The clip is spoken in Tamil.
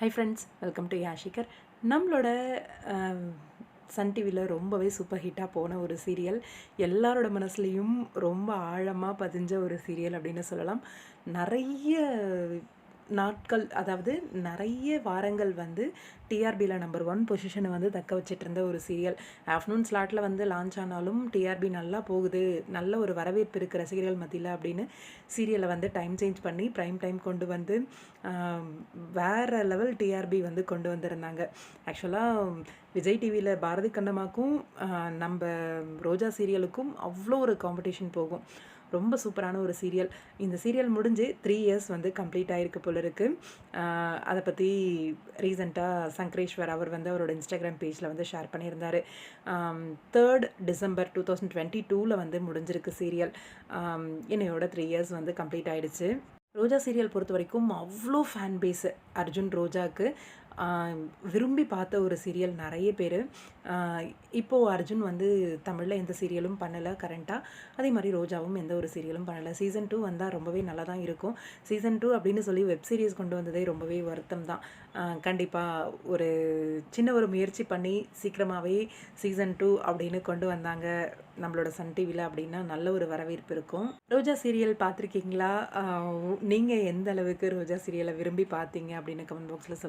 ஹை ஃப்ரெண்ட்ஸ் வெல்கம் டு யாஷிகர் நம்மளோட சன் டிவியில் ரொம்பவே சூப்பர் ஹிட்டாக போன ஒரு சீரியல் எல்லாரோட மனசுலேயும் ரொம்ப ஆழமாக பதிஞ்ச ஒரு சீரியல் அப்படின்னு சொல்லலாம். நிறைய நாட்கள் அதாவது நிறைய வாரங்கள் வந்து டிஆர்பியில் நம்பர் ஒன் பொசிஷனை வந்து தக்க வச்சிட்டு இருந்த ஒரு சீரியல் ஆஃப்டர்நூன் ஸ்லாட்டில் வந்து லான்ச் ஆனாலும் டிஆர்பி நல்லா போகுது. நல்ல ஒரு வரவேற்பு இருக்குது ரசிகர்கள் மத்தியில் அப்படின்னு சீரியலை வந்து டைம் சேஞ்ச் பண்ணி ப்ரைம் டைம் கொண்டு வந்து வேற லெவல் டிஆர்பி வந்து கொண்டு வந்திருந்தாங்க. ஆக்சுவலாக விஜய் டிவியில் பாரதி கண்ணம்மாக்கும் நம்ம ரோஜா சீரியலுக்கும் அவ்வளோ ஒரு காம்படிஷன் போகும். ரொம்ப சூப்பரான ஒரு சீரியல் இந்த சீரியல் முடிஞ்சு த்ரீ இயர்ஸ் வந்து கம்ப்ளீட் ஆகிருக்கு போல இருக்குது அதை பற்றி ரீசெண்டாக சங்கரேஸ்வர் அவர் வந்து அவரோட இன்ஸ்டாகிராம் பேஜில் வந்து ஷேர் பண்ணியிருந்தாரு. Third December two thousand twenty டூவில் வந்து முடிஞ்சிருக்கு சீரியல் என்னையோட த்ரீ இயர்ஸ் வந்து கம்ப்ளீட் ஆகிடுச்சு ரோஜா சீரியல் பொறுத்த வரைக்கும் அவ்வளோ ஃபேன் பேஸு அர்ஜுன் ரோஜாவுக்கு விரும்பி பார்த்த ஒரு சீரியல் நிறைய பேர். இப்போது அர்ஜுன் வந்து தமிழில் எந்த சீரியலும் பண்ணலை கரண்ட்டாக அதே மாதிரி ரோஜாவும் எந்த ஒரு சீரியலும் பண்ணலை. சீசன் டூ வந்தால் ரொம்பவே நல்லா தான் இருக்கும். சீசன் டூ அப்படின்னு சொல்லி வெப் சீரிஸ் கொண்டு வந்ததே ரொம்பவே வருத்தம் தான். கண்டிப்பாக ஒரு சின்ன ஒரு முயற்சி பண்ணி சீக்கிரமாகவே சீசன் டூ அப்படின்னு கொண்டு வந்தாங்க நம்மளோட சன் டிவியில் அப்படின்னா நல்ல ஒரு வரவேற்பு இருக்கும். ரோஜா சீரியல் பார்த்துருக்கீங்களா? நீங்கள் எந்த அளவுக்கு ரோஜா சீரியலை விரும்பி பார்த்தீங்க அப்படின்னு கமெண்ட் பாக்ஸில் சொல்லுங்கள்